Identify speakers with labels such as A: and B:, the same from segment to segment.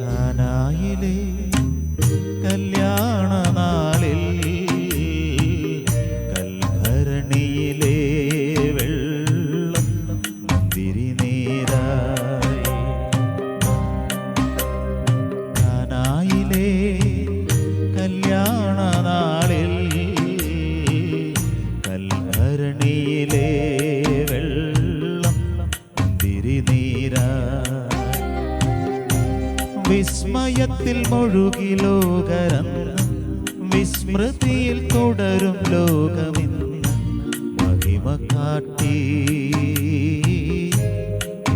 A: കാനായിലെ വിസ്മയത്തിൽ മുഴുകി ലോകരം വിസ്മൃതിയിൽ തുടരും ലോകമിന്ന് മഹിമ കാട്ടി.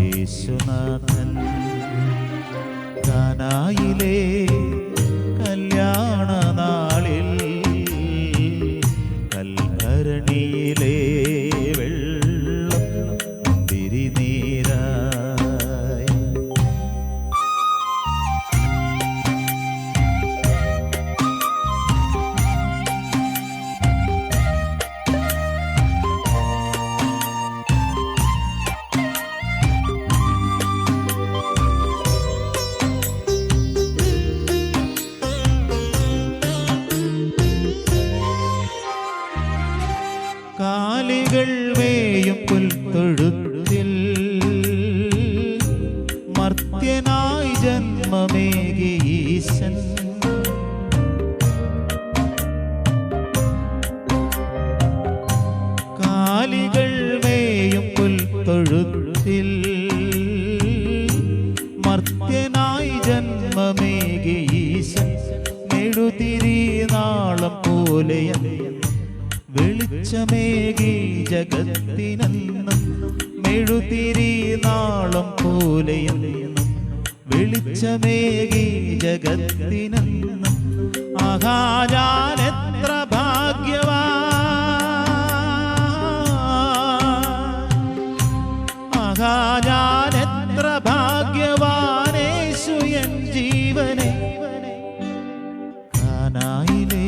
A: യേശുനാഥൻ കാനായിലെ പുൽത്തൊഴുത്തിൽ മർത്യനായി ജന്മമേകി ഈശൻ. കാലികൾ മേയും പുൽത്തൊഴുത്തിൽ മർത്യനായി ജന്മമേകി ഈശൻ. മെഴുതിരി നാളം പോലെയെന്ന് വെളിച്ചമേകി ജഗത്തിനെന്നും മെഴുതിരി നാളം പോലെയെന്നും വെളിച്ചമേകി ജഗത്തിനെന്നും ആഹാ ഞാൻ എത്ര ഭാഗ്യവാ ആഹാ ഞാൻ എത്ര ഭാഗ്യവാനേശു എൻ ജീവനെ കാനായിലെ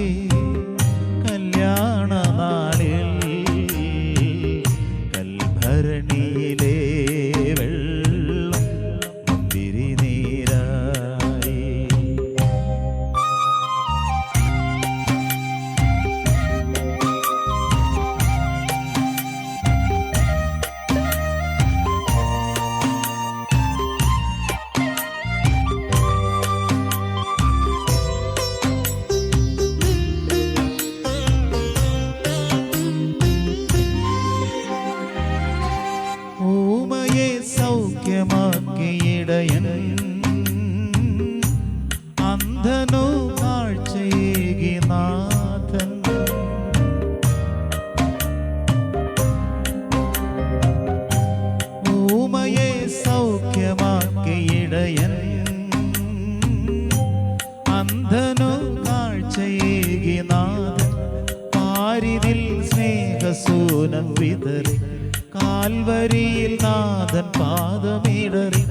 A: സൗഖ്യമാക്കിയിടയൻ അന്ധനു കാഴ്ചയേകി നാഥൻ. ഊമയെ സൗഖ്യമാക്കിയിടയൻ അന്ധനു കാഴ്ചയേകി നാഥൻ. പാരിതിൽ സ്നേഹസൂനം വിതറി കാൽവരിയിൽ നാഥൻ പാദമിടറി.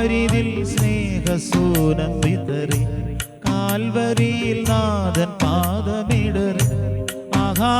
A: പാരിതിൽ സ്നേഹസൂനം വിതറി കാൽവരിയിൽ നാഥൻ പാദമിടറി ആഹാ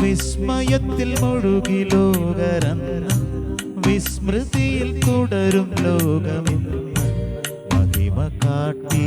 A: വിസ്മയത്തിൽ മുഴുകി ലോകരന്ന വിസ്മൃതിയിൽ തുടരും ലോകമിന്ന് മഹിമ കാട്ടി.